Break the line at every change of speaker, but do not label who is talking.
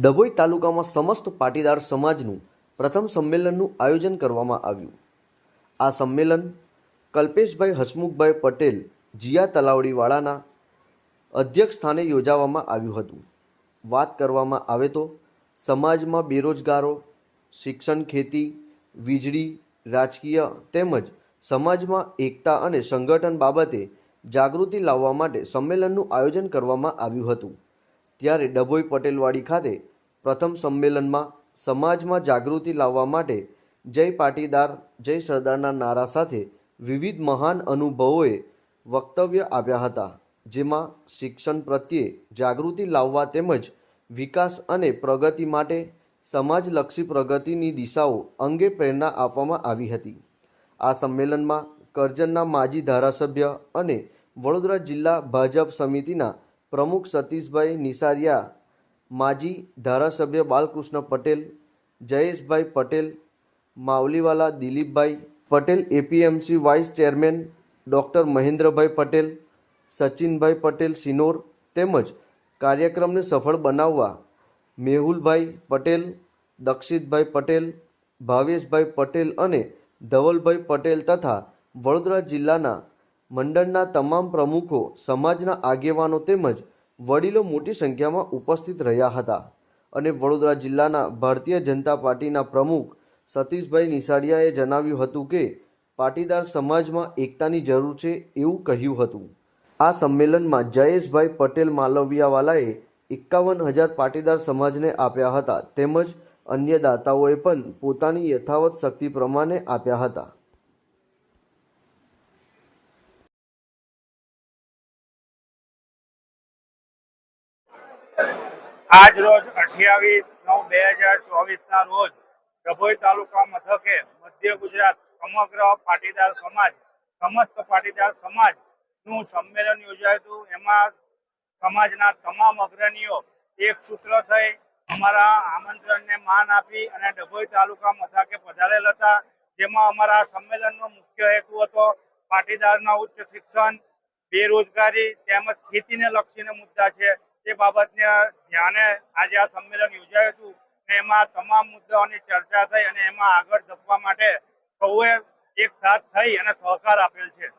ડભોઈ તાલુકામાં સમસ્ત પાટીદાર સમાજનું પ્રથમ સંમેલનનું આયોજન કરવામાં આવ્યું. આ સંમેલન કલ્પેશભાઈ હસમુખભાઈ પટેલ, જીયા તલાવડીવાળાના અધ્યક્ષ સ્થાને યોજાવામાં આવ્યું હતું. વાત કરવામાં આવે તો સમાજમાં બેરોજગારો, શિક્ષણ ખેતી, વીજળી, રાજકીય તેમજ સમાજમાં એકતા અને સંગઠન બાબતે જાગૃતિ લાવવા માટે સંમેલનનું આયોજન કરવામાં આવ્યું હતું. ત્યારે ડભોઈ પટેલવાડી ખાતે પ્રથમ સંમેલનમાં સમાજમાં જાગૃતિ લાવવા માટે જય પાટીદાર, જય સરદારના નારા સાથે વિવિધ મહાન અનુભવોએ વક્તવ્ય આપ્યા હતા, જેમાં શિક્ષણ પ્રત્યે જાગૃતિ લાવવા તેમજ વિકાસ અને પ્રગતિ માટે સમાજલક્ષી પ્રગતિની દિશાઓ અંગે પ્રેરણા આપવામાં આવી હતી. આ સંમેલનમાં કરજણના માજી ધારાસભ્ય અને વડોદરા જિલ્લા ભાજપ સમિતિના પ્રમુખ સતીશભાઈ નિસારિયા માજી ધારાસભ્ય બાલકૃષ્ણ પટેલ, જયેશભાઈ પટેલ, માવલીવાલા દિલીપભાઈ Patel, APMC vice chairman doctor મહેન્દ્રભાઈ પટેલ, સચિનભાઈ પટેલ સિનોર તેમજ કાર્યક્રમને સફળ બનાવવા મેહુલભાઈ પટેલ, દક્ષિતભાઈ પટેલ, ભાવેશભાઈ પટેલ અને ધવલભાઈ પટેલ તથા વડોદરા જિલ્લાના મંડળના તમામ પ્રમુખો, સમાજના આગેવાનો તેમજ વડીલો મોટી સંખ્યામાં ઉપસ્થિત રહ્યા હતા અને વડોદરા જિલ્લાના ભારતીય જનતા પાર્ટીના પ્રમુખ સતીશભાઈ નિસાડિયાએ જણાવ્યું હતું કે પાટીદાર સમાજમાં એકતાની જરૂર છે એવું કહ્યું હતું. આ સંમેલનમાં જયેશભાઈ પટેલ માલવિયાવાલાએ એકાવન હજાર પાટીદાર સમાજને આપ્યા હતા તેમજ અન્ય દાતાઓએ પણ પોતાની યથાવત શક્તિ પ્રમાણે આપ્યા હતા.
આજ રોજ અઠ્યાવીસ નવ બે હજાર ચોવીસ ના રોજ ડભોઈ તાલુકા મથકે મધ્ય ગુજરાત સમગ્ર પાટીદાર સમાજ, સમસ્ત પાટીદાર સમાજનું સંમેલન યોજાયું એમાં સમાજના તમામ અગ્રણીઓ એક સૂત્ર થઈ અમારા આમંત્રણને માન આપી અને ડભોઈ તાલુકા મથકે પધારેલ હતા. જેમાં અમારા સંમેલનનો મુખ્ય હેતુ હતો પાટીદારના ઉચ્ચ શિક્ષણ, બેરોજગારી તેમજ ખેતીને લક્ષીને મુદ્દા છે. તે બાબતને ધ્યાને આજે આ સંમેલન યોજાયું હતું ને એમાં તમામ મુદ્દાઓની ચર્ચા થઈ અને એમાં આગળ ધપવા માટે સૌએ એક સાથ થઈ અને સહકાર આપેલ છે.